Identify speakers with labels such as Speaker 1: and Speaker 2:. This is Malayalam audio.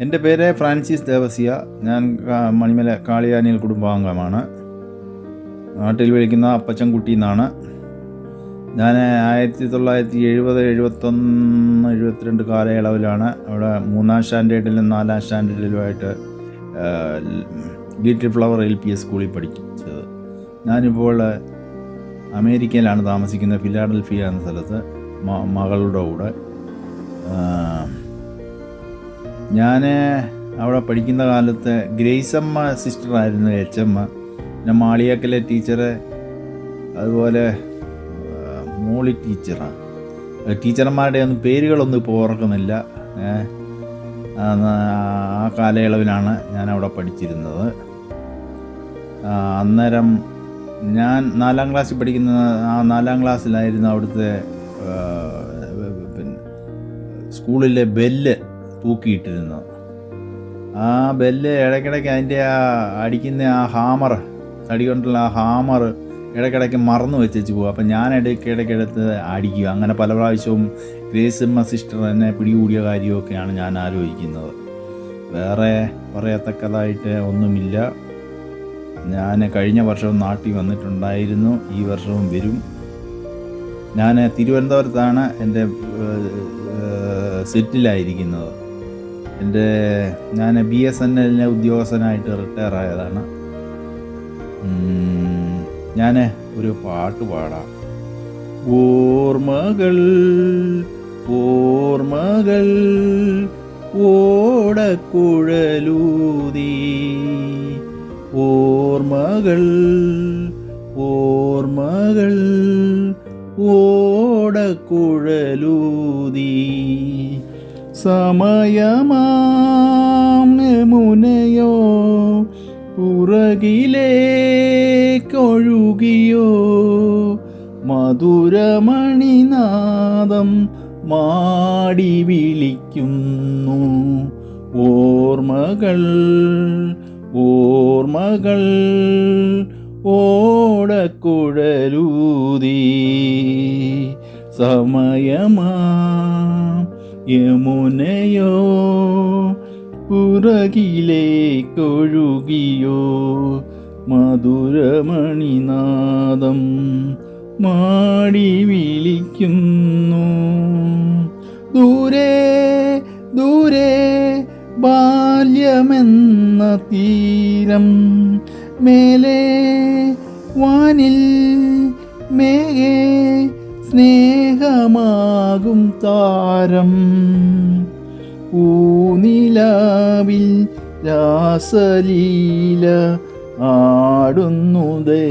Speaker 1: എന്റെ പേര് ഫ്രാൻസിസ് ദേവസിയ. ഞാൻ മണിമല കാളിയാനിൽ കുടുംബാംഗമാണ്. നാട്ടിൽ വിളിക്കുന്ന അപ്പച്ചൻകുട്ടി എന്നാണ് ഞാൻ ആയിരത്തി തൊള്ളായിരത്തി എഴുപത് എഴുപത്തൊന്ന് എഴുപത്തിരണ്ട് കാലയളവിലാണ് അവിടെ മൂന്നാം സ്റ്റാൻഡേർഡിലും നാലാം സ്റ്റാൻഡേർഡിലുമായിട്ട് little flower L P S സ്കൂളിൽ പഠിച്ചത് ഞാനിപ്പോൾ അമേരിക്കയിലാണ് താമസിക്കുന്നത് ഫിലാഡൽഫിയ എന്ന സ്ഥലത്ത് മകളുടെ കൂടെ. ഞാൻ അവിടെ പഠിക്കുന്ന കാലത്ത് ഗ്രേസമ്മ സിസ്റ്ററായിരുന്നു എച്ച് എമ്മ പിന്നെ മാളിയാക്കലെ ടീച്ചറ് അതുപോലെ മോളി ടീച്ചറാണ് ടീച്ചർമാരുടെ ഒന്നും പേരുകളൊന്നും ഇപ്പോൾ ഓർക്കുന്നില്ല. ആ, കാലയളവിലാണ് ഞാൻ അവിടെ പഠിച്ചിരുന്നത് അന്നേരം ഞാൻ നാലാം ക്ലാസ്സിൽ പഠിക്കുന്ന ആ നാലാം ക്ലാസ്സിലായിരുന്നു അവിടുത്തെ പിന്നെ സ്കൂളിലെ ബെല്ല് തൂക്കിയിട്ടിരുന്നത് ആ ബെല്ല് ഇടയ്ക്കിടയ്ക്ക് അതിന്റെ ആ അടിക്കുന്ന ആ ഹാമർ തടി കൊണ്ടുള്ള ആ ഹാമർ ഇടയ്ക്കിടയ്ക്ക് മറന്നു വെച്ചു പോകും അപ്പം ഞാൻ ഇടയ്ക്കിടയ്ക്ക് എടുത്ത് അടിക്കുക അങ്ങനെ പല പ്രാവശ്യവും ഗ്രേസിമ്മ സിസ്റ്റർ എന്നെ പിടികൂടിയ കാര്യമൊക്കെയാണ് ഞാൻ ആലോചിക്കുന്നത്. വേറെ പറയത്തക്കതായിട്ട് ഒന്നുമില്ല. ഞാൻ കഴിഞ്ഞ വർഷവും നാട്ടിൽ വന്നിട്ടുണ്ടായിരുന്നു. ഈ വർഷവും വരും. ഞാൻ തിരുവനന്തപുരത്താണ് എന്റെ സെറ്റിലായിരിക്കുന്നത്. എന്റെ ഞാൻ ബി എസ് എൻ എല്ലിലെ ഉദ്യോഗസ്ഥനായിട്ട് റിട്ടയർ ആയതാണ്. ഞാൻ ഒരു പാട്ട് പാടാം. ഓർമ്മകൾ ഓർമ്മകൾ ഓടക്കുഴലൂതി. ഓർമ്മകൾ ഓർമ്മകൾ ഓടക്കുഴലൂതി. സമയമാം മുനയോ പുറകിലേക്കൊഴുകിയോ മധുരമണിനാദം മാടി വിളിക്കുന്നു ഓർമ്മകൾ ഓർമ്മകൾ ഓടക്കുഴലൂതി. സമയമാം യമുനയോ പുറകിലേക്കൊഴുകിയോ മധുരമണിനാദം മാടി വിളിക്കുന്നു. ദൂരെ ദൂരെ ബാല്യമെന്ന തീരം മേലെ വാനിൽ മേഘേ സ്നേഹമാകും താരം. ഊനിലാവിൽ രാസലീല ആടുന്നുതേ.